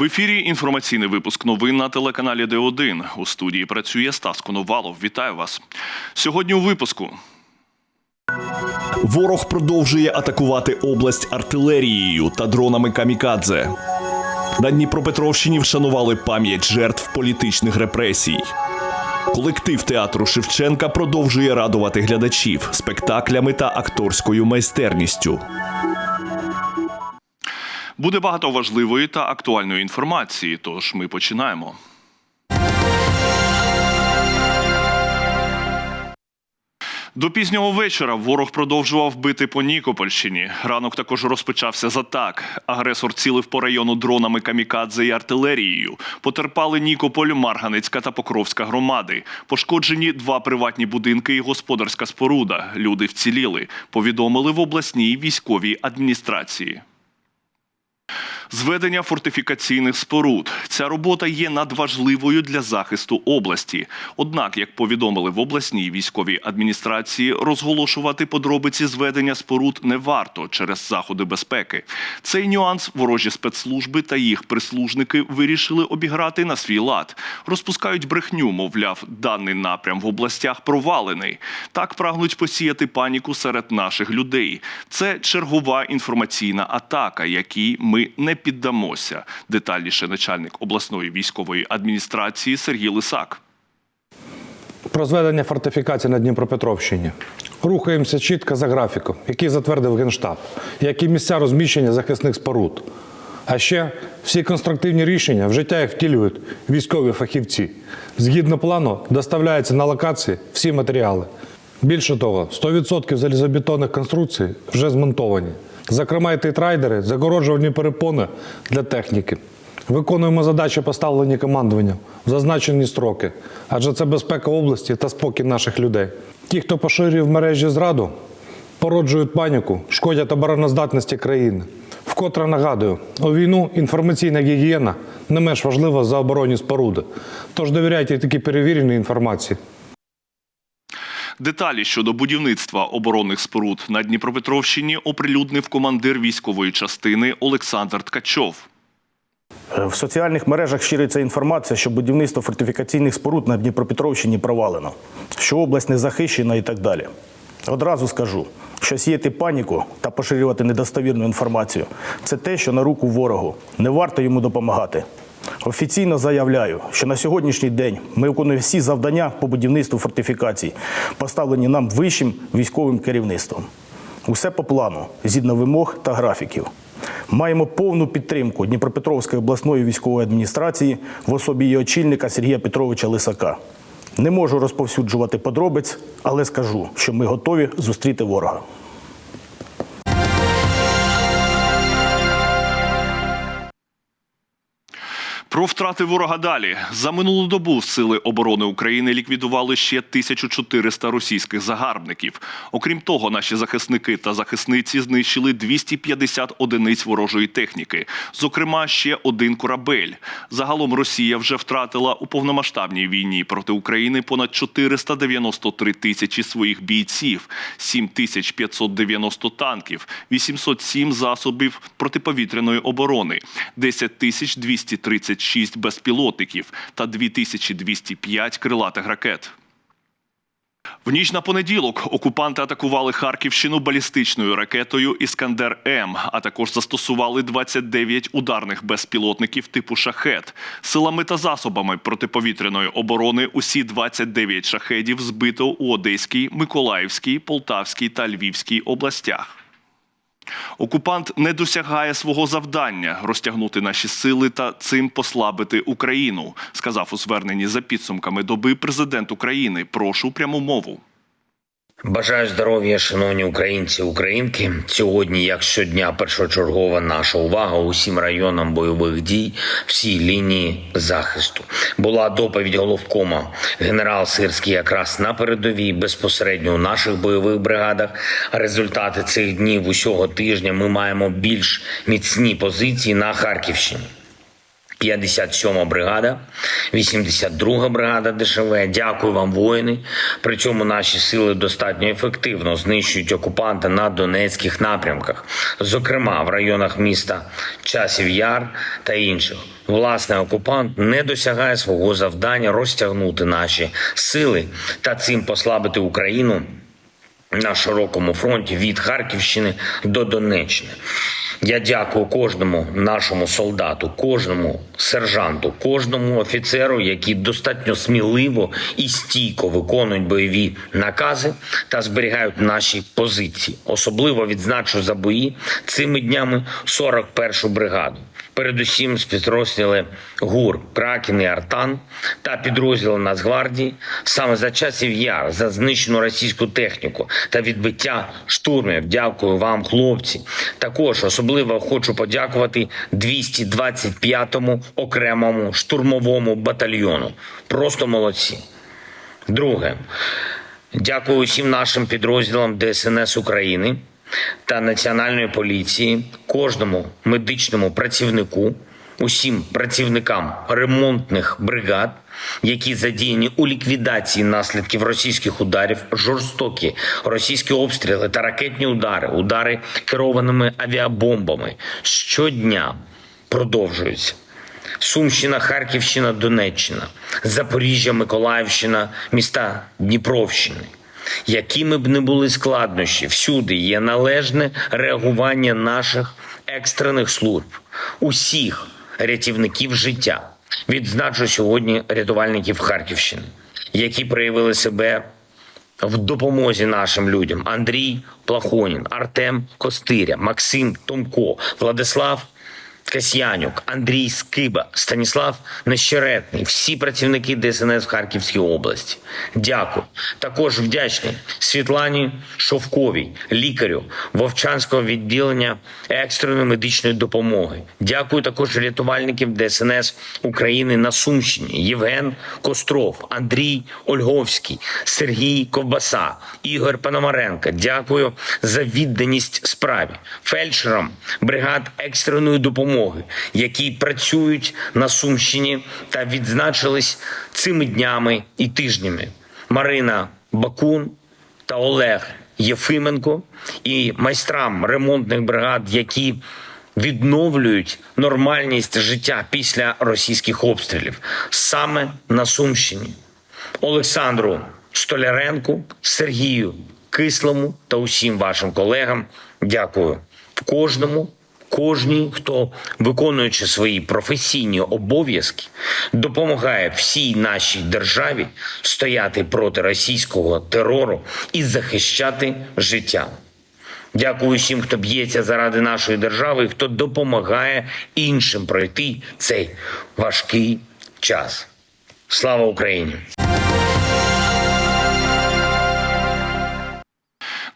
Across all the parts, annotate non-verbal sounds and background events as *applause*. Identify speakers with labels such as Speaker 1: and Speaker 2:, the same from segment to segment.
Speaker 1: В ефірі інформаційний випуск новин на телеканалі Д1. У студії працює Стас Коновалов. Вітаю вас. Сьогодні у випуску.
Speaker 2: Ворог продовжує атакувати область артилерією та дронами камікадзе. На Дніпропетровщині вшанували пам'ять жертв політичних репресій. Колектив театру Шевченка продовжує радувати глядачів спектаклями та акторською майстерністю.
Speaker 1: Буде багато важливої та актуальної інформації. Тож ми починаємо. До пізнього вечора ворог продовжував бити по Нікопольщині. Ранок також розпочався з атак. Агресор цілив по району дронами камікадзе і артилерією. Потерпали Нікополь, Марганецька та Покровська громади. Пошкоджені два приватні будинки і господарська споруда. Люди вціліли. Повідомили в обласній військовій адміністрації. Зведення фортифікаційних споруд. Ця робота є надважливою для захисту області. Однак, як повідомили в обласній військовій адміністрації, розголошувати подробиці зведення споруд не варто через заходи безпеки. Цей нюанс ворожі спецслужби та їх прислужники вирішили обіграти на свій лад. Розпускають брехню, мовляв, даний напрям в областях провалений. Так прагнуть посіяти паніку серед наших людей. Це чергова інформаційна атака, якій ми не піддамося. Детальніше начальник обласної військової адміністрації Сергій Лисак.
Speaker 3: Про зведення фортифікацій на Дніпропетровщині. Рухаємося чітко за графіком, який затвердив Генштаб, як і місця розміщення захисних споруд. А ще всі конструктивні рішення в життя їх втілюють військові фахівці. Згідно плану, доставляються на локації всі матеріали. Більше того, 100% залізобетонних конструкцій вже змонтовані. Зокрема, і титрайдери, загороджувальні перепони для техніки. Виконуємо задачі, поставлені командуванням в зазначені строки, адже це безпека області та спокій наших людей. Ті, хто поширює в мережі зраду, породжують паніку, шкодять обороноздатності країни. Вкотре нагадую, у війну інформаційна гігієна не менш важлива за оборонні споруди. Тож довіряйте такій перевіреній інформації.
Speaker 1: Деталі щодо будівництва оборонних споруд на Дніпропетровщині оприлюднив командир військової частини Олександр Ткачов.
Speaker 4: Е, В соціальних мережах шириться інформація, що будівництво фортифікаційних споруд на Дніпропетровщині провалено, що область не захищена і так далі. Одразу скажу, що сіяти паніку та поширювати недостовірну інформацію це те, що на руку ворогу. Не варто йому допомагати. Офіційно заявляю, що на сьогоднішній день ми виконуємо всі завдання по будівництву фортифікацій, поставлені нам вищим військовим керівництвом. Усе по плану, згідно вимог та графіків. Маємо повну підтримку Дніпропетровської обласної військової адміністрації в особі її очільника Сергія Петровича Лисака. Не можу розповсюджувати подробиць, але скажу, що ми готові зустріти ворога.
Speaker 1: Про втрати ворога далі за минулу добу сили оборони України ліквідували ще 1400 російських загарбників. Окрім того, наші захисники та захисниці знищили 250 одиниць ворожої техніки, зокрема, ще один корабель. Загалом Росія вже втратила у повномасштабній війні проти України понад 493 тисячі своїх бійців, 7590 танків, 807 засобів протиповітряної оборони, 10230 136 безпілотників та 2205 крилатих ракет. В ніч на понеділок окупанти атакували Харківщину балістичною ракетою Іскандер М, а також застосували 29 ударних безпілотників типу шахет. Силами та засобами протиповітряної оборони усі 29 шахедів збито у Одеській, Миколаївській, Полтавській та Львівській областях. Окупант не досягає свого завдання розтягнути наші сили та цим послабити Україну, сказав у зверненні за підсумками доби президент України. Прошу пряму мову.
Speaker 5: Бажаю здоров'я, шановні українці, українки. Сьогодні, як щодня, першочергова наша увага усім районам бойових дій, всій лінії захисту. Була доповідь головкома. Генерал Сирський якраз на передовій безпосередньо у наших бойових бригадах. Результати цих днів усього тижня ми маємо більш міцні позиції на Харківщині. 57 бригада, 82 бригада ДШВ. Дякую вам, воїни. При цьому наші сили достатньо ефективно знищують окупанта на донецьких напрямках, зокрема в районах міста Часів Яр та інших. Власне, окупант не досягає свого завдання розтягнути наші сили та цим послабити Україну на широкому фронті від Харківщини до Донеччини. Я дякую кожному нашому солдату, кожному сержанту, кожному офіцеру, які достатньо сміливо і стійко виконують бойові накази та зберігають наші позиції. Особливо відзначу за бої цими днями 41-шу бригаду. Передусім спецрозділи ГУР, Кракен і Артан та підрозділи Нацгвардії саме за часів яр за знищену російську техніку та відбиття штурмів. Дякую вам, хлопці. Також особливо хочу подякувати 225-му окремому штурмовому батальйону. Просто молодці. Друге, дякую усім нашим підрозділам ДСНС України та Національної поліції, кожному медичному працівнику, усім працівникам ремонтних бригад, які задіяні у ліквідації наслідків російських ударів, жорстокі російські обстріли та ракетні удари, удари керованими авіабомбами щодня продовжуються. Сумщина, Харківщина, Донеччина, Запоріжжя, Миколаївщина, міста Дніпровщини. Якими б не були складнощі, всюди є належне реагування наших екстрених служб, усіх рятівників життя. Відзначу сьогодні рятувальників Харківщини, які проявили себе в допомозі нашим людям: Андрій Плахонін, Артем Костиря, Максим Томко, Владислав Касьянюк, Андрій Скиба, Станіслав Нещеретний, всі працівники ДСНС в Харківській області. Дякую. Також вдячний Світлані Шовковій, лікарю Вовчанського відділення екстреної медичної допомоги. Дякую також рятувальникам ДСНС України на Сумщині. Євген Костров, Андрій Ольговський, Сергій Ковбаса, Ігор Пономаренко. Дякую за відданість справі. Фельдшерам бригад екстреної допомоги, які працюють на Сумщині та відзначились цими днями і тижнями. Марина Бакун та Олег Єфименко і майстрам ремонтних бригад, які відновлюють нормальність життя після російських обстрілів саме на Сумщині. Олександру Столяренку, Сергію Кислому та усім вашим колегам дякую кожному. Кожній, хто виконуючи свої професійні обов'язки, допомагає всій нашій державі стояти проти російського терору і захищати життя. Дякую всім, хто б'ється заради нашої держави, і хто допомагає іншим пройти цей важкий час. Слава Україні!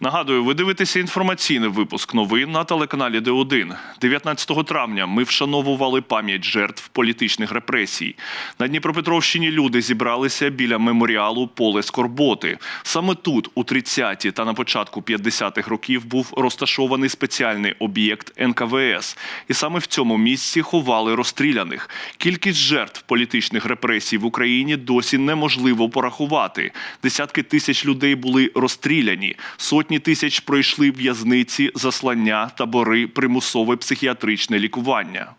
Speaker 1: Нагадую, ви дивитеся інформаційний випуск новин на телеканалі Д1. 19 травня ми вшановували пам'ять жертв політичних репресій. На Дніпропетровщині люди зібралися біля меморіалу Поле Скорботи. Саме тут, у 30-ті та на початку 50-х років, був розташований спеціальний об'єкт НКВС. І саме в цьому місці ховали розстріляних. Кількість жертв політичних репресій в Україні досі неможливо порахувати. Десятки тисяч людей були розстріляні. Сотні тисяч пройшли в'язниці, заслання, табори, примусове психіатричне лікування.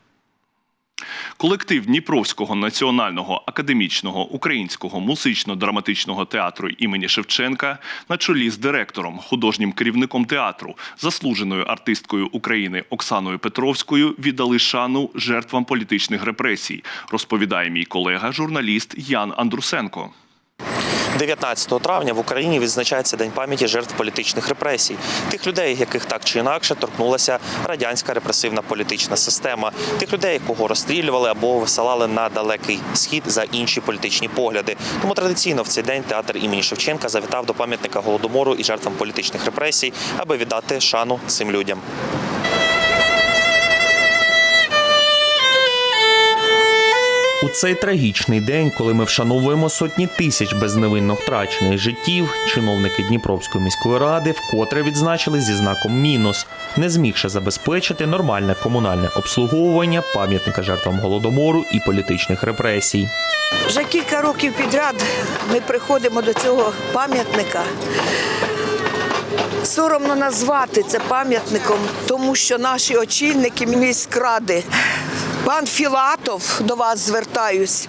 Speaker 1: Колектив Дніпровського національного академічного українського музично-драматичного театру імені Шевченка на чолі з директором, художнім керівником театру, заслуженою артисткою України Оксаною Петровською віддали шану жертвам політичних репресій, розповідає мій колега, журналіст Ян Андрусенко.
Speaker 6: 19 травня в Україні відзначається День пам'яті жертв політичних репресій, тих людей, яких так чи інакше торкнулася радянська репресивна політична система, тих людей, якого розстрілювали або висилали на далекий схід за інші політичні погляди. Тому традиційно в цей день театр імені Шевченка завітав до пам'ятника голодомору і жертвам політичних репресій, аби віддати шану цим людям.
Speaker 2: У
Speaker 7: цей трагічний день, коли ми вшановуємо сотні тисяч безневинно втрачених життів, чиновники Дніпровської міської ради вкотре відзначили зі знаком мінус, не змігши забезпечити нормальне комунальне обслуговування пам'ятника жертвам голодомору і політичних репресій.
Speaker 8: Вже кілька років підряд ми приходимо до цього пам'ятника. Соромно назвати це пам'ятником, тому що наші очільники міськради, пан Філатов, до вас звертаюсь.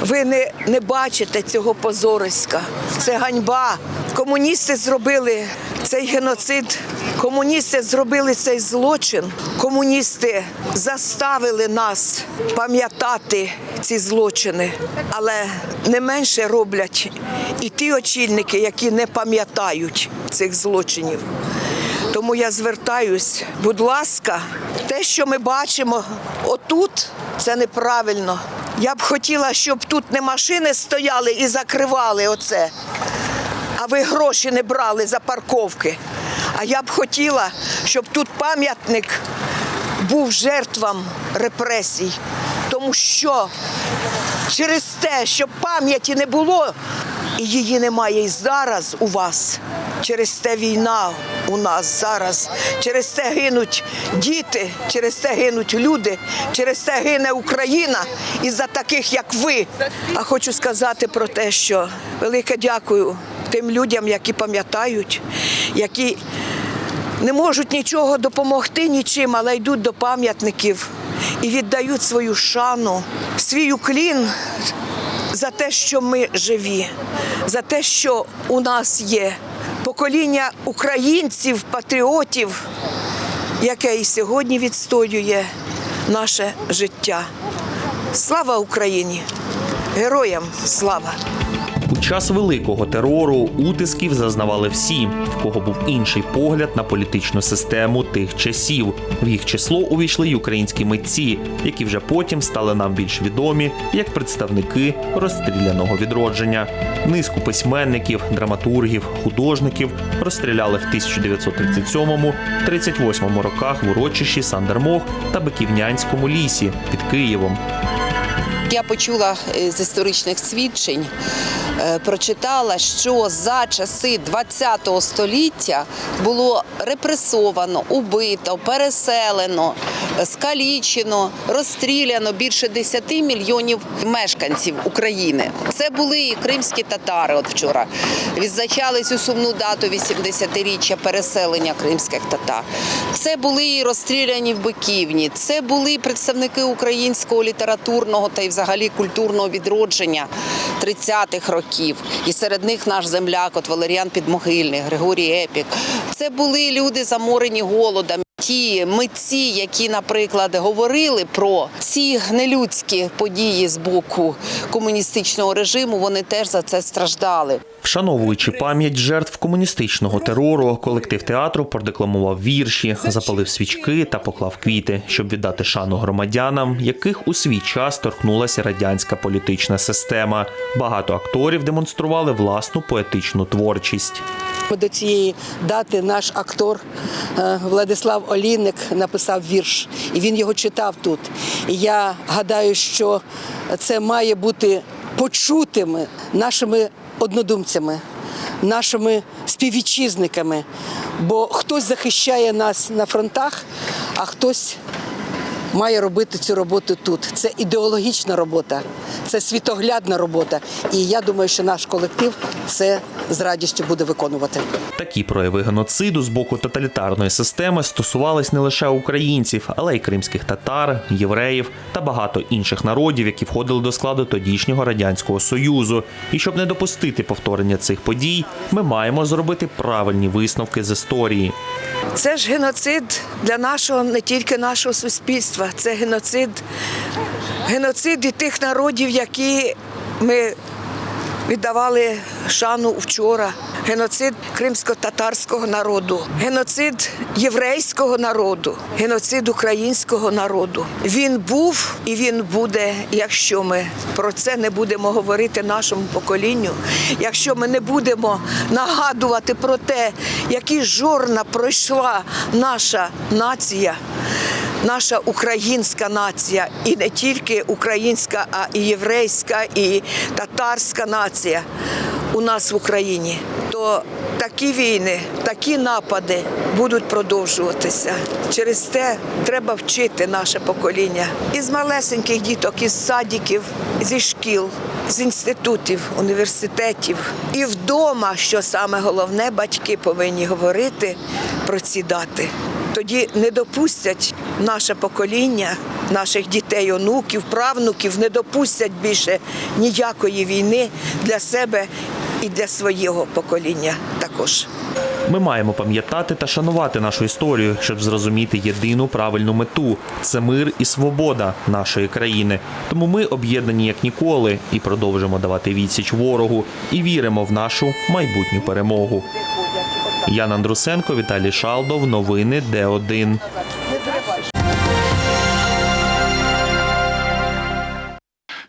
Speaker 8: Ви не, не бачите цього позориська. Це ганьба. Комуністи зробили цей геноцид. Комуністи зробили цей злочин. Комуністи заставили нас пам'ятати ці злочини, але не менше роблять і ті очільники, які не пам'ятають цих злочинів. Тому я звертаюсь, будь ласка, те, що ми бачимо отут, це неправильно. Я б хотіла, щоб тут не машини стояли і закривали оце, а ви гроші не брали за парковки. А я б хотіла, щоб тут пам'ятник був жертвам репресій. Тому що через те, що пам'яті не було, і її немає і зараз у вас. Через те війна у нас зараз, через те гинуть діти, через те гинуть люди, через те гине Україна. Із-за таких, як ви. А хочу сказати про те, що велике дякую тим людям, які пам'ятають, які не можуть нічого допомогти нічим, але йдуть до пам'ятників і віддають свою шану, свій уклін за те, що ми живі, за те, що у нас є покоління українців, патріотів, яке і сьогодні відстоює наше життя. Слава Україні! Героям слава!
Speaker 7: Час великого терору утисків зазнавали всі, в кого був інший погляд на політичну систему тих часів. В їх число увійшли й українські митці, які вже потім стали нам більш відомі як представники розстріляного відродження. Низку письменників, драматургів, художників розстріляли в 1937-38 роках в урочищі Сандермох та Биківнянському лісі під Києвом.
Speaker 9: Я почула е, з історичних свідчень, е, прочитала, що за часи ХХ століття було репресовано, убито, переселено, скалічено, розстріляно більше 10 мільйонів мешканців України. Це були і кримські татари. От вчора відзначали цю сумну дату 80-річчя переселення кримських татар. Це були і розстріляні в Биківні. Це були представники українського літературного та й взагалі культурного відродження 30-х років. І серед них наш земляк, от Валеріан Підмогильний, Григорій Епік. Це були люди заморені голодом. Ті митці, які, наприклад, говорили про ці нелюдські події з боку комуністичного режиму, вони теж за це страждали.
Speaker 7: Вшановуючи пам'ять жертв комуністичного терору, колектив театру продекламував вірші, запалив свічки та поклав квіти, щоб віддати шану громадянам, яких у свій час торкнулася радянська політична система. Багато акторів демонстрували власну поетичну творчість.
Speaker 10: До цієї дати наш актор е, Владислав Олійник написав вірш, і він його читав тут. І я гадаю, що це має бути почутими нашими однодумцями, нашими співвітчизниками. Бо хтось захищає нас на фронтах, а хтось має робити цю роботу тут. Це ідеологічна робота, це світоглядна робота. І я думаю, що наш колектив це з радістю буде виконувати.
Speaker 7: Такі прояви геноциду з боку тоталітарної системи стосувались не лише українців, але й кримських татар, євреїв та багато інших народів, які входили до складу тодішнього радянського союзу. І щоб не допустити повторення цих подій, ми маємо зробити правильні висновки з історії.
Speaker 8: Це ж геноцид для нашого, не тільки нашого суспільства, це геноцид, геноцид і тих народів, які ми віддавали шану вчора. Геноцид кримсько-татарського народу, геноцид єврейського народу, геноцид українського народу. Він був і він буде, якщо ми про це не будемо говорити нашому поколінню, якщо ми не будемо нагадувати про те, які жорна пройшла наша нація, наша українська нація, і не тільки українська, а і єврейська, і татарська нація у нас в Україні, то такі війни, такі напади будуть продовжуватися. Через те треба вчити наше покоління із малесеньких діток, із садиків, зі шкіл, з інститутів, університетів. І вдома, що саме головне, батьки повинні говорити про ці дати. Тоді не допустять наше покоління, наших дітей, онуків, правнуків, не допустять більше ніякої війни для себе і для свого покоління також.
Speaker 7: Ми маємо пам'ятати та шанувати нашу історію, щоб зрозуміти єдину правильну мету це мир і свобода нашої країни. Тому ми об'єднані як ніколи і продовжимо давати відсіч ворогу і віримо в нашу майбутню перемогу. Ян Андрусенко, Віталій Шалдов. Новини Д1.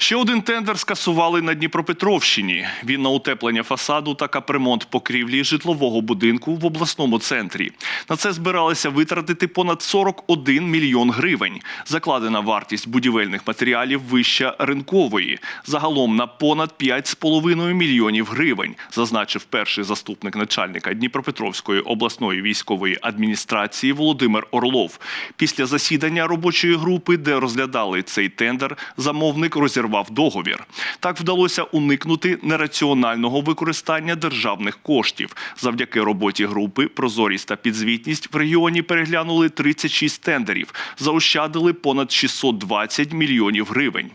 Speaker 1: Ще один тендер скасували на Дніпропетровщині. Він на утеплення фасаду та капремонт покрівлі житлового будинку в обласному центрі. На це збиралися витратити понад 41 мільйон гривень. Закладена вартість будівельних матеріалів вища ринкової. Загалом на понад 5,5 мільйонів гривень, зазначив перший заступник начальника Дніпропетровської обласної військової адміністрації Володимир Орлов. Після засідання робочої групи, де розглядали цей тендер, замовник розірвав договір. Так вдалося уникнути нераціонального використання державних коштів. Завдяки роботі групи прозорість та підзвітність в регіоні переглянули 36 тендерів, заощадили понад 620 мільйонів гривень.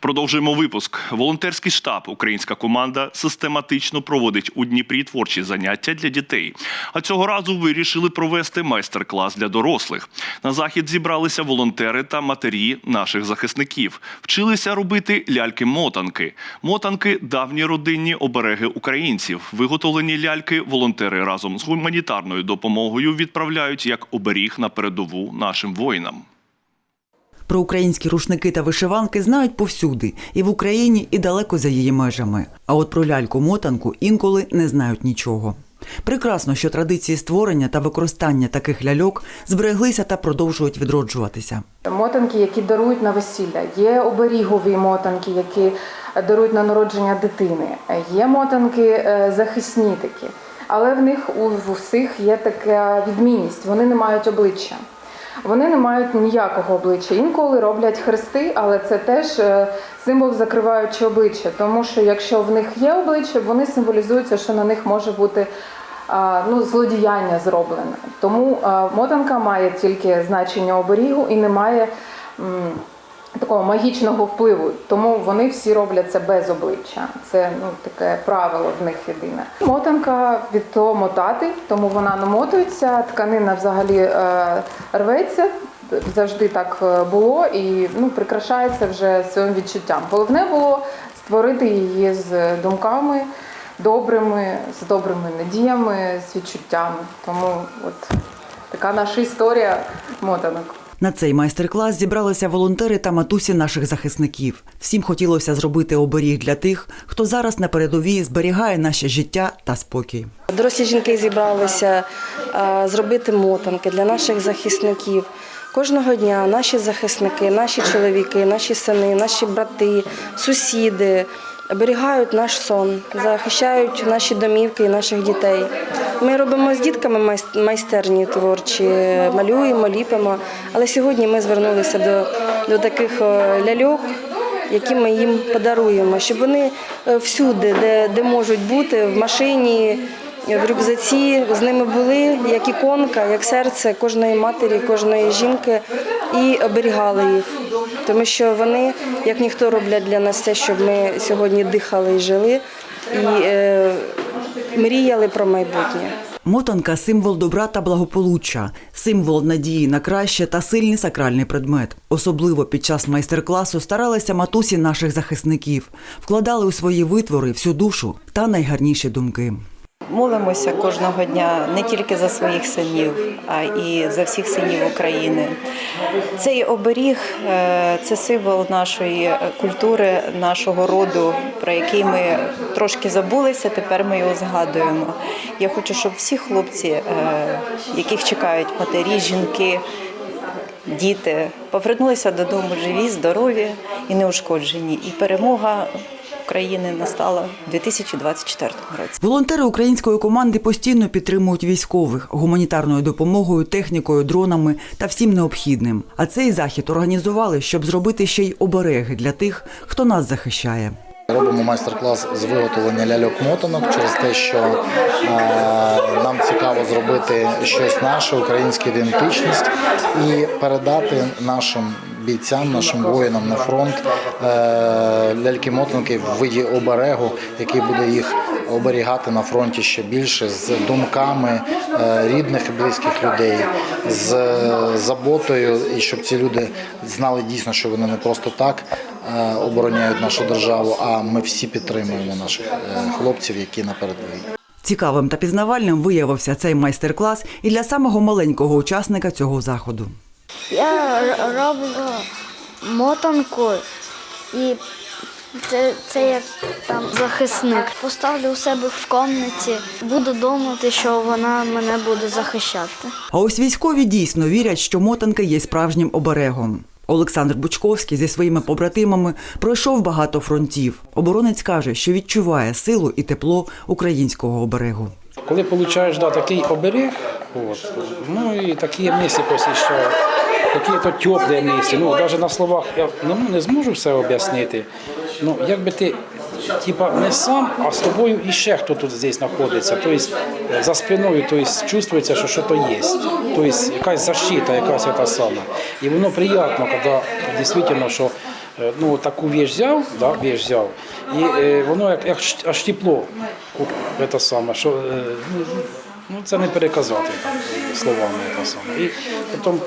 Speaker 1: Продовжуємо випуск. Волонтерський штаб, українська команда систематично проводить у Дніпрі творчі заняття для дітей. А цього разу вирішили провести майстер-клас для дорослих. На захід зібралися волонтери та матері наших захисників. Вчилися робити ляльки-мотанки. Мотанки давні родинні обереги українців. Виготовлені ляльки волонтери разом з гуманітарною допомогою відправляють як оберіг на передову нашим воїнам.
Speaker 11: Про українські рушники та вишиванки знають повсюди, і в Україні, і далеко за її межами. А от про ляльку-мотанку інколи не знають нічого. Прекрасно, що традиції створення та використання таких ляльок збереглися та продовжують відроджуватися.
Speaker 12: Мотанки, які дарують на весілля, є оберігові мотанки, які дарують на народження дитини, є мотанки е, захисні такі, але в них у в усіх є така відмінність. Вони не мають обличчя. Вони не мають ніякого обличчя. Інколи роблять хрести, але це теж е, символ закриваючи обличчя. Тому що якщо в них є обличчя, вони символізуються, що на них може бути ну, злодіяння зроблене. Тому мотанка має тільки значення оберігу і не має такого магічного впливу. Тому вони всі роблять це без обличчя. Це ну, таке правило в них єдине. Мотанка від того мотати, тому вона намотується, тканина взагалі е, рветься. Завжди так е, було і ну, прикрашається вже своїм відчуттям. Головне було створити її з думками добрими, з добрими надіями, з відчуттями. Тому от така наша історія мотанок.
Speaker 11: На цей майстер-клас зібралися волонтери та матусі наших захисників. Всім хотілося зробити оберіг для тих, хто зараз на передовій зберігає наше життя та спокій.
Speaker 13: Дорослі жінки зібралися зробити мотанки для наших захисників. Кожного дня наші захисники, наші чоловіки, наші сини, наші брати, сусіди оберігають наш сон, захищають наші домівки і наших дітей. Ми робимо з дітками майс- майстерні творчі, малюємо, ліпимо. Але сьогодні ми звернулися до, до таких е, ляльок, які ми їм подаруємо, щоб вони е, всюди, де, де можуть бути, в машині, в рюкзаці, з ними були як іконка, як серце кожної матері, кожної жінки, і оберігали їх. Тому що вони, як ніхто, роблять для нас те, щоб ми сьогодні дихали і жили, і е, мріяли про майбутнє.
Speaker 11: Мотанка символ добра та благополуччя, символ надії на краще та сильний сакральний предмет. Особливо під час майстер-класу старалися матусі наших захисників, вкладали у свої витвори всю душу та найгарніші думки.
Speaker 14: Молимося кожного дня не тільки за своїх синів, а і за всіх синів України. Цей оберіг е, це символ нашої культури, нашого роду, про який ми трошки забулися. Тепер ми його згадуємо. Я хочу, щоб всі хлопці, е, яких чекають матері, жінки, діти, повернулися додому живі, здорові і неушкоджені. І перемога України настала в 2024 році.
Speaker 11: Волонтери української команди постійно підтримують військових гуманітарною допомогою, технікою, дронами та всім необхідним. А цей захід організували, щоб зробити ще й обереги для тих, хто нас захищає.
Speaker 15: Робимо майстер-клас з виготовлення ляльок-мотанок через те, що е, нам цікаво зробити щось наше, українську ідентичність і передати нашим бійцям, нашим воїнам на фронт е, ляльки-мотанки в виді оберегу, який буде їх оберігати на фронті ще більше з думками е, рідних і близьких людей, з е, заботою, і щоб ці люди знали дійсно, що вони не просто так обороняють нашу державу, а ми всі підтримуємо наших е, хлопців, які на передовій.
Speaker 11: Цікавим та пізнавальним виявився цей майстер-клас і для самого маленького учасника цього заходу.
Speaker 16: Я роблю мотанку і це, це як там захисник. Поставлю у себе в кімнаті, буду думати, що вона мене буде захищати.
Speaker 11: А ось військові дійсно вірять, що мотанка є справжнім оберегом. Олександр Бучковський зі своїми побратимами пройшов багато фронтів. Оборонець каже, що відчуває силу і тепло українського оберегу.
Speaker 17: Коли получаєш да, такий оберег, от, ну і такі місці що такі то теплі місці. Ну, навіть на словах я ну, не зможу все об'яснити. Ну, якби ти типа, не сам, а з тобою іще хто тут здесь знаходиться. Тобто за спиною тобто, чувствується, що щось є. Тобто якась защита, якась та сама. І воно приємно, коли дійсно, що е, ну, таку віч взяв, да, віч взяв, і е, воно як, як аж тепло. Це саме, що е, ну, це не переказати словами. Це саме. І потім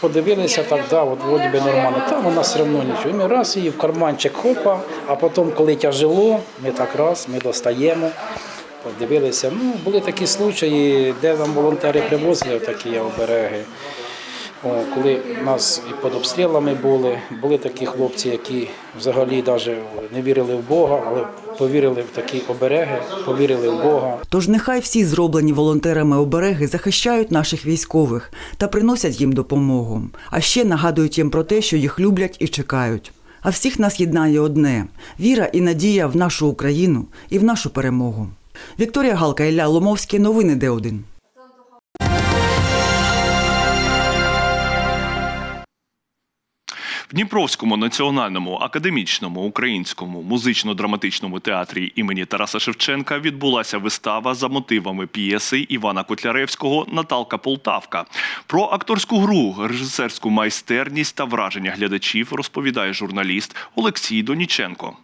Speaker 17: подивилися так, да, от вроді би нормально, там вона все одно нічого. І ми раз її в карманчик хопа, а потім, коли тяжело, ми так раз, ми достаємо. Подивилися, ну, були такі случаї, де нам волонтери привозили такі обереги. О, коли нас і під обстрілами були, були такі хлопці, які взагалі навіть не вірили в Бога, але повірили в такі обереги, повірили в Бога.
Speaker 11: Тож нехай всі зроблені волонтерами обереги захищають наших військових та приносять їм допомогу. А ще нагадують їм про те, що їх люблять і чекають. А всіх нас єднає одне віра і надія в нашу Україну і в нашу перемогу. Вікторія Галка, Ілля Ломовський, новини Д1.
Speaker 1: В Дніпровському національному академічному українському музично-драматичному театрі імені Тараса Шевченка відбулася вистава за мотивами п'єси Івана Котляревського Наталка Полтавка. Про акторську гру, режисерську майстерність та враження глядачів розповідає журналіст Олексій Доніченко.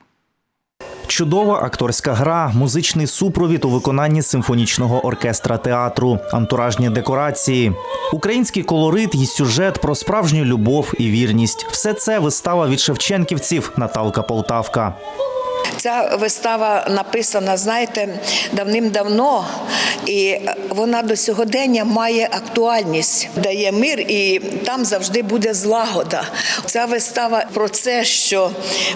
Speaker 18: Чудова акторська гра, музичний супровід у виконанні симфонічного оркестра театру, антуражні декорації, український колорит і сюжет про справжню любов і вірність. Все це вистава від шевченківців Наталка Полтавка.
Speaker 8: Ця вистава написана, знаєте, давним-давно, і вона до сьогодення має актуальність, дає мир, і там завжди буде злагода. Ця вистава про це, що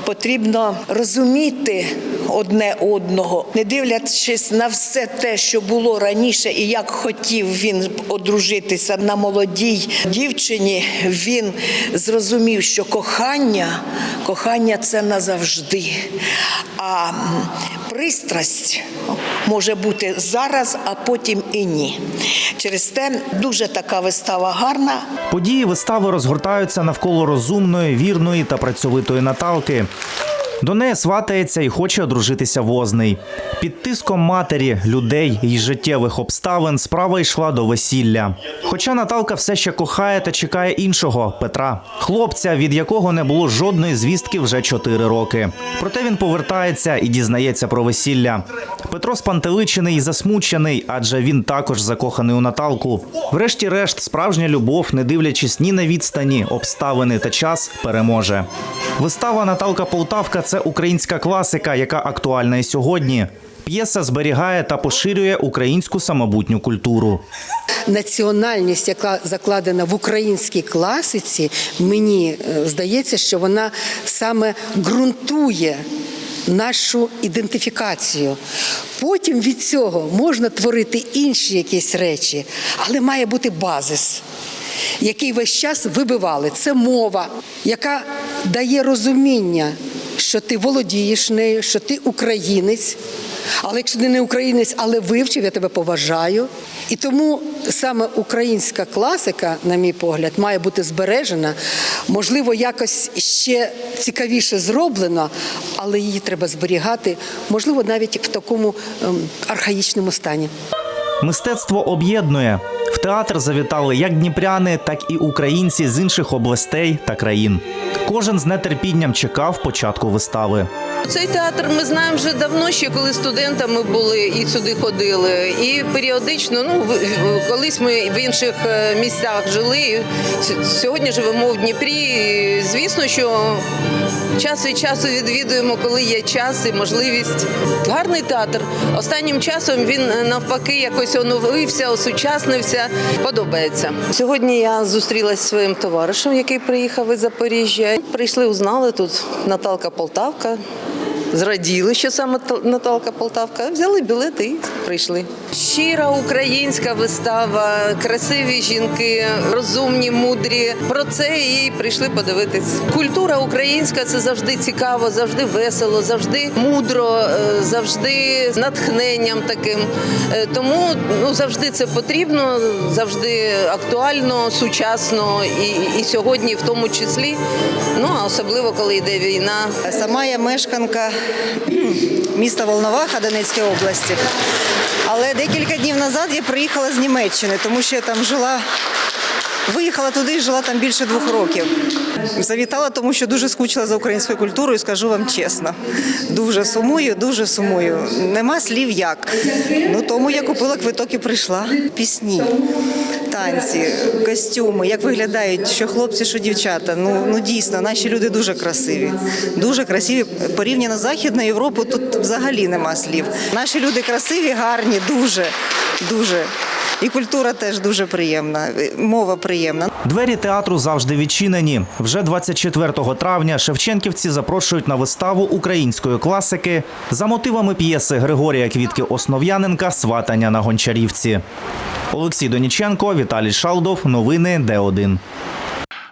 Speaker 8: потрібно розуміти одне одного, не дивлячись на все те, що було раніше, і як хотів він одружитися на молодій дівчині, він зрозумів, що кохання, кохання це назавжди. А пристрасть може бути зараз, а потім і ні. Через те дуже така вистава гарна.
Speaker 18: Події вистави розгортаються навколо розумної, вірної та працьовитої Наталки. До неї сватається і хоче одружитися возний. Під тиском матері, людей і життєвих обставин справа йшла до весілля. Хоча Наталка все ще кохає та чекає іншого Петра, хлопця, від якого не було жодної звістки вже чотири роки. Проте він повертається і дізнається про весілля. Петро спантеличений і засмучений, адже він також закоханий у Наталку. Врешті-решт, справжня любов, не дивлячись ні на відстані, обставини та час, переможе. Вистава Наталка Полтавка це українська класика, яка актуальна і сьогодні. П'єса зберігає та поширює українську самобутню культуру.
Speaker 10: національність, яка закладена в українській класиці, мені е, здається, що вона саме ґрунтує нашу ідентифікацію. Потім від цього можна творити інші якісь речі, але має бути базис. Який весь час вибивали. Це мова, яка дає розуміння, що ти володієш нею, що ти українець. Але якщо ти не українець, але вивчив, я тебе поважаю. І тому саме українська класика, на мій погляд, має бути збережена, можливо, якось ще цікавіше зроблено, але її треба зберігати, можливо, навіть в такому ем, архаїчному стані.
Speaker 18: Мистецтво об'єднує. В театр завітали як дніпряни, так і українці з інших областей та країн. Кожен з нетерпінням чекав початку вистави.
Speaker 19: Цей театр ми знаємо вже давно, ще коли студентами були і сюди ходили. І періодично, ну колись ми в інших е, місцях жили. Сьогодні живемо в Дніпрі. І, Звісно, що час від часу відвідуємо, коли є час і можливість. Гарний театр. Останнім часом він е, навпаки якось оновився, осучаснився. Подобається. Сьогодні я зустрілася зі своїм товаришем, який приїхав із Запоріжжя. Прийшли, узнали тут Наталка Полтавка. Зраділи, що саме Та- Наталка Полтавка. Взяли білети і прийшли. Щира українська вистава, красиві жінки, розумні, мудрі. Про це і прийшли подивитись. Культура українська це завжди цікаво, завжди весело, завжди мудро, е, завжди з натхненням таким. Е, Тому ну завжди це потрібно, завжди актуально, сучасно і, і сьогодні, в тому числі. Ну а особливо коли йде війна.
Speaker 20: Сама я мешканка *clears throat* міста Волноваха Донецької області. Але декілька днів назад я приїхала з Німеччини, тому що я там жила. Виїхала туди і жила там більше двох років. Завітала, тому що дуже скучила за українською культурою, скажу вам чесно. Дуже сумую, дуже сумую. Нема слів як. Ну тому я купила квиток і прийшла. Пісні, танці, костюми, як виглядають, що хлопці, що дівчата. Ну, ну дійсно, наші люди дуже красиві. Дуже красиві. Порівняно Західною Європою, тут взагалі нема слів. Наші люди красиві, гарні, дуже, дуже. І культура теж дуже приємна, мова приємна.
Speaker 18: Двері театру завжди відчинені. Вже 24 травня шевченківці запрошують на виставу української класики за мотивами п'єси Григорія Квітки Основ'яненка Сватання на Гончарівці. Олексій Доніченко, Віталій Шалдов. Новини Д1.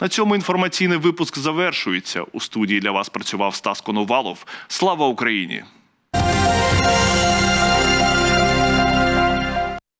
Speaker 1: На цьому інформаційний випуск завершується. У студії для вас працював Стас Коновалов. Слава Україні!